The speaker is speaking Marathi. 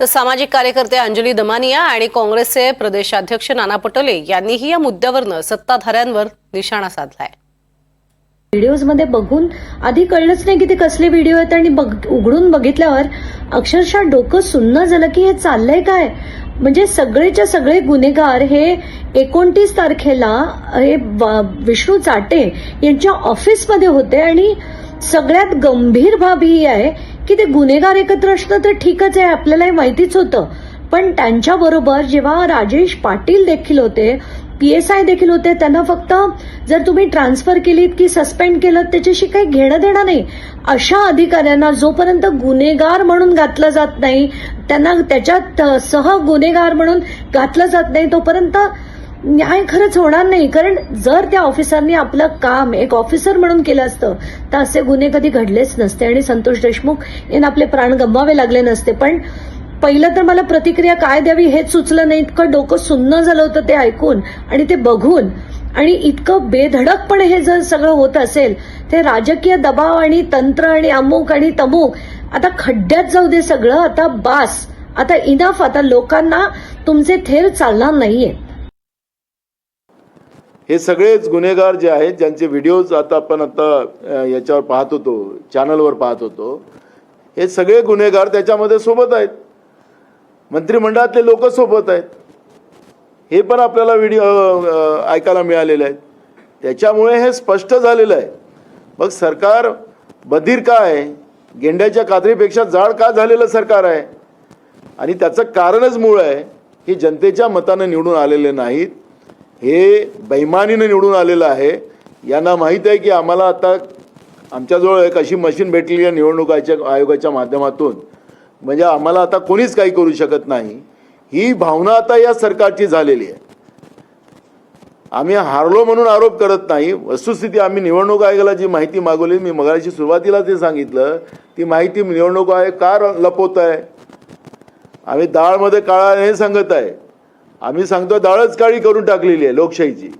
तर सामाजिक कार्यकर्ते अंजली दमानिया आणि काँग्रेसचे प्रदेशाध्यक्ष नाना पटोले यांनीही या मुद्द्यावरनं सत्ताधाऱ्यांवर निशाणा साधलाय. व्हिडिओजमध्ये बघून आधी कळलंच नाही की ते कसले व्हिडिओ आहेत आणि उघडून बघितल्यावर अक्षरशः डोकं सुन्न झालं की हे चाललंय काय? म्हणजे सगळेच्या सगळे गुन्हेगार हे एकोणतीस तारखेला हे विष्णू चाटे यांच्या ऑफिसमध्ये होते आणि सगळ्यात गंभीर बाब ही आहे की ते गुन्हेगार एकत्र असणं तर ठीकच आहे आपल्याला हे माहितीच होतं. पण त्यांच्याबरोबर जेव्हा राजेश पाटील देखील होते पी एस आय देखील होते त्यांना फक्त जर तुम्ही ट्रान्सफर केलीत की सस्पेंड केलं त्याच्याशी काही घेणं देणं नाही. अशा अधिकाऱ्यांना जोपर्यंत गुन्हेगार म्हणून घातलं जात नाही त्यांना त्याच्यात सह गुन्हेगार म्हणून घातलं जात नाही तोपर्यंत न्याय खरंच होणार नाही. कारण जर त्या ऑफिसरनी आपलं काम एक ऑफिसर म्हणून केलं असतं तर असे गुन्हे कधी घडलेच नसते. आणि संतोष देशमुख यांना आपले प्राण गमवावे लागले नसते. पण पहिलं तर मला प्रतिक्रिया काय द्यावी हेच सुचलं नाही. इतकं डोकं सुन्न झालं होतं ते ऐकून आणि ते बघून. आणि इतकं बेधडकपणे हे जर सगळं होत असेल ते राजकीय दबाव आणि तंत्र आणि अमुक आणि तमुक आता खड्ड्यात जाऊ दे सगळं. आता बास. आता इनफ आता लोकांना तुमचे थेर चालणार नाहीये. हे सगळेच गुन्हेगार जे आहेत ज्यांचे व्हिडिओज आता आपण आता याच्यावर पाहत होतो चॅनलवर पाहत होतो हे सगळे गुन्हेगार त्याच्यामध्ये सोबत आहेत. मंत्रिमंडळातले लोक सोबत आहेत. हे पण आपल्याला व्हिडिओ ऐकायला मिळालेले आहेत. त्याच्यामुळे हे स्पष्ट झालेलं आहे. मग सरकार बधीर का आहे? गेंड्याच्या कात्रीपेक्षा जाड का झालेलं सरकार आहे? आणि त्याचं कारणच मूळ आहे की जनतेच्या मतानं निवडून आलेले नाहीत. हे बैमानीनं निवडून आलेलं आहे. यांना माहीत आहे की आम्हाला आता आमच्याजवळ एक अशी मशीन भेटलेली आहे निवडणुकाच्या आयोगाच्या माध्यमातून. म्हणजे आम्हाला आता कोणीच काही करू शकत नाही. ही भावना आता या सरकारची झालेली आहे. आम्ही हारलो म्हणून आरोप करत नाही. वस्तुस्थिती आम्ही निवडणूक आयोगाला जी माहिती मागवली मी मगाशी सुरुवातीला ते सांगितलं ती माहिती निवडणूक आयोग का लपवत आहे आम्ही डाळमध्ये काळा हे सांगत आहे. आम्ही सांगतो दाळच काळी करून टाकलेली आहे लोकशाहीची.